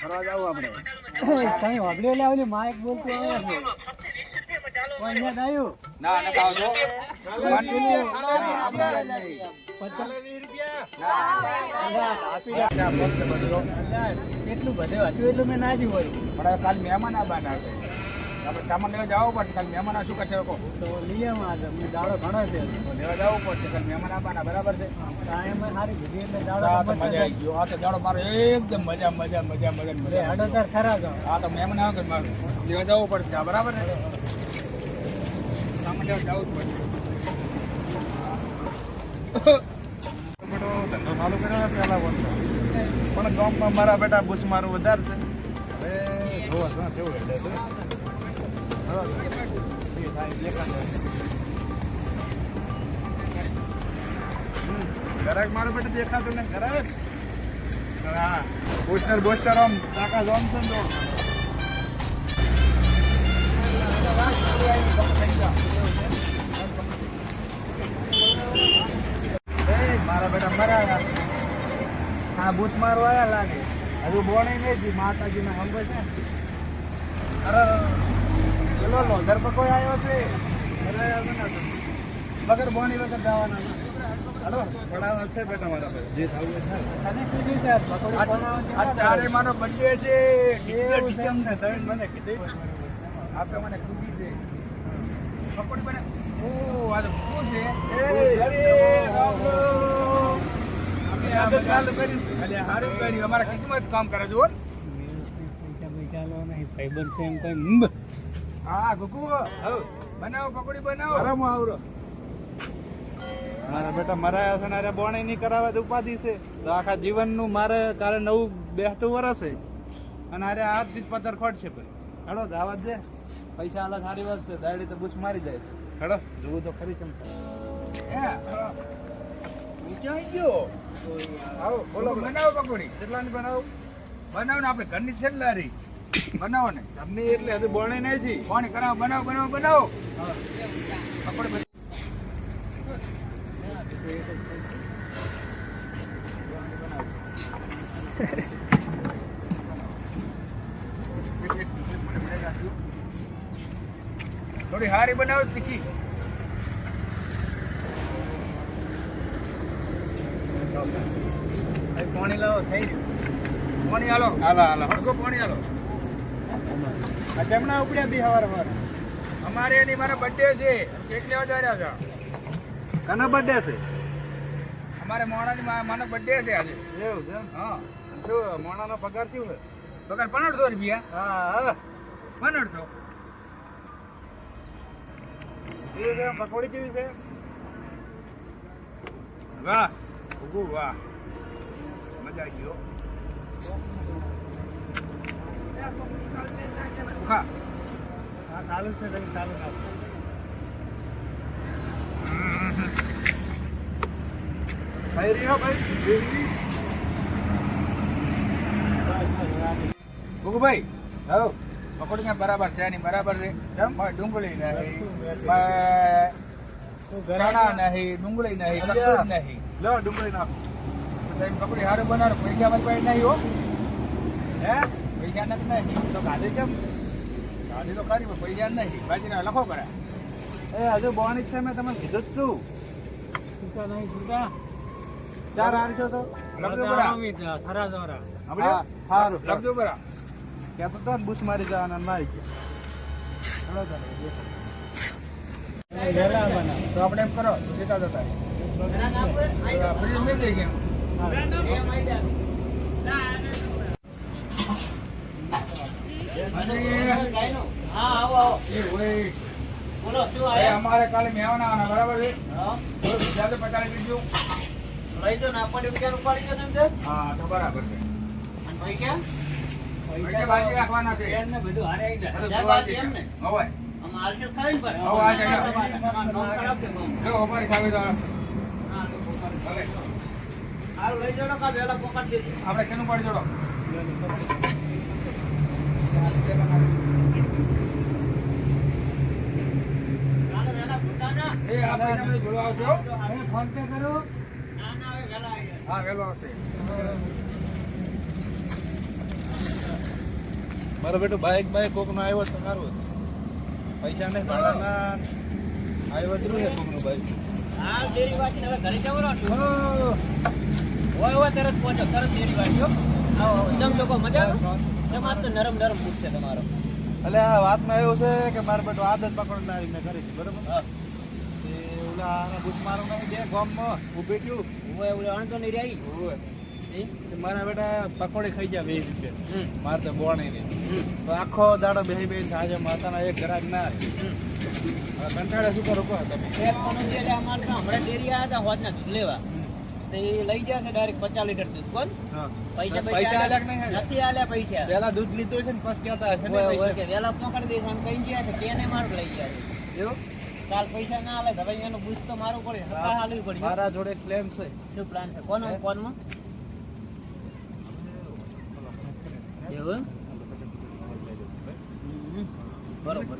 ફરવા જાવું આપણે. કઈ વાગડે લાવલી માઈક બોલતો આવે. છે કોઈ યાદ ના ન ખાવ કેટલું બધું હતું એટલું મેં ના હોય પણ કાલ મહેમાન આવવાના છે. આપણે સામાન લેવા જવું પડશે કાલ મહેમાન શું કરશે લોકો? તો લઈ આવો આજે મેં દાડો ઘણો છે. લેવા જવું પડશે કાલ મહેમાન આપવાના બરાબર છે? ટાઈમ સારી ભીડી એટલે દાડો મજા આવી ગયો. આ તો દાડો મારો એકદમ મજા મજા મજા મજા મજા. હડો તાર ખરા તો. આ તો મહેમાન આવે મારે? લેવા જવું પડશે આ બરાબર ને સામાન લેવા જવું જ પડશે. ધંધો ચાલુ કર્યો ને પણ ગામમાં મારા બેટા બુશ મારું વધારે છે. હવે જોવો કેવું દેખાશે. મારો બેટા દેખાતું ને ઘરાક. હા. પોસ્ટર બોસ્ટર આમ કાકા જોમ છે ને મારા બેટા મરા હા બૂથ આયા લાગે. હજુ બોણી નહીં માતાજીના હંભે છે. અરે. પેલો લોધર પર કોઈ આવ્યો છે. વગર બોણી વગર જવાના હલો પડાવા છે બેટા મારા પાસે જે થવું મારો બર્થડે છે. એવું સાહેબ મને કીધું આપણે મને ખુશી છે. પકોડી બને ઓ આ તો શું છે. અરે કર્યું. અમારા કિસ્મત કામ કરે છે હો. પૈસા પૈસા લો નહીં ભાઈબંધ છે એમ કઈ મુંબ હા ગુગુ. બનાવો પકોડી બનાવો. આરામ આવરો. મારા બેટા મરાયા છે ને અરે બોણી નહીં કરાવે તો ઉપાધિ છે. તો આખા જીવનનું મારે કાલે નવું બેસતું વરસ. છે અને અરે આજથી જ પથ્થર ખોટ છે ભાઈ. હેડો દાવા દે. પૈસા અલગ સારી વાત છે. દાડી તો બુશ મારી જાય છે. હેડો જોવું તો ખરી ચમ હે ઊંચાઈ ગયો? આવો બોલો. બનાવો પકોડી. કેટલાની બનાવો? બનાવો ને આપણે ઘરની છે લારી. બનાવો ને. તમને એટલે હજુ બોણી નહીં છી કરાવો બનાવો બનાવો બનાવો. થોડી હારી બનાવો તીખી. પાણી લાવો થઈ રહ્યું પાણી હાલો હાલો. હાલો પાણી હાલો જમણા ઉપડ્યા બી હવાર હવાર. અમારે એની મારા બર્થડે છે. કેક લેવા જઈ રહ્યા છે? કનો બર્થડે છે? અમારે મોણાની માનો બર્થડે છે આજે. એવું છે? હા. શું મોણાનો પગાર શું છે. પગાર પંદરસો રૂપિયા? હા હા. પંદરસો? કેવી છે પકોડી કેવી છે? વાહ. ઉગુ વાહ. મજા આવી ગયો હા ચાલુ છે ચાલુ રાખો ખાઈ ભાઈ ઉગુભાઈ હવ પકોડી બરાબર છે નહીં બરાબર છે. ડુંગળી નહીં. ચણા નહીં ડુંગળી નહીં કશું નહીં. લો ડુંગળી નાખો. પકોડી સારું બનાવો પૈસા મારી પાસે નહીં હો. હે? પૈસા નથી તો ગાડી કેમ? ગાડી તો ખરી પણ પૈસા નહીં. બાજીને લખો કરે એ હજુ બોની છે મેં તમને કીધું જ છું. છૂટા નહીં છૂટા ચાર આરશો તો? લખજો બરા ખરા. દ્વારા. હા સારું લખજો બરા કહેતો તો બુશ મારી જવાના મારી ગયા. ચલો ચાલો તો આપણે એમ કરો જતા જતા. ફ્રીજ મેં દઈ ગયા એ હોય એ અમારે કાલે આવવાના બરાબર છે? થોડું ઉપાડી પચાસ દીધું હા તો બરાબર છે. પૈસા બાજી રાખવાના છે. એને બધું હારે આવી જાય. જોવા છે હવે. હવે આ છે જો અમારી ખાવી તો ભલે આપણે કેનું પડી જોડો એ આપણે એને બધું જોડવા આવશે હો. હવે મારો બેટો બાઈક બાઈક કોકનો આવ્યો તમારો પૈસા ને નહીં ભાડાના. આવ્યો જ રહ્યું કોકનું બાઈક હા ડેરી વાંચીને હવે ઘરે જવાનો છું. હોય હોય તરત પહોંચો તરત ડેરી વાંચો લોકો મજા એમાં તો નરમ નરમ છે તમારો એટલે આ વાતમાં એવું છે કે મારો બેટો આદત પકડનારી મેં કરી હતી બરોબર? હા. ઓલા આના બૂટ મારો નહીં બે ગામમાં ઊભી થયું. હોય એવું અણતો નહીં રહી. મારા બેટા પકોડી ખાઈ ગયા વીસ રૂપિયા. મારે તો બોણે નહીં. તો આખો દાડો બેહી બેહી આજે માતાના એક ઘરાક ના કંટાળે શું કરો તમે? હમણાં ડેરી આવ્યા હતા હોજના લેવા. તો લઈ જાય છે ડાયરેક્ટ પચાસ લીટર દૂધ. કોણ પૈસા પૈસા? નથી આલ્યા પૈસા. પહેલા દૂધ લીધું છે ને પછી કહેતા હશે. કે પકડી દઈશ આમ ગયા છે લઈ ગયા છે. એવું? કાલ પૈસા ના આલે ભાઈ એનું તો મારું પડે હાલવી પડી મારા જોડે પ્લેન છે. શું પ્લાન છે? કોનો? હે? કોનમાં એવું બરોબર?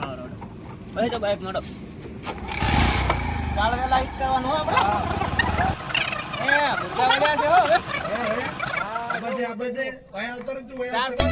હા રોડ ભાઈ તો બાઈક મોડો કાલ વેલા કરવાનું આપણે એ ભૂકા વેલા છે હો હવે હે, હે? આ બધે, આ બધે. ભાઈ આવતો તું અહીંયા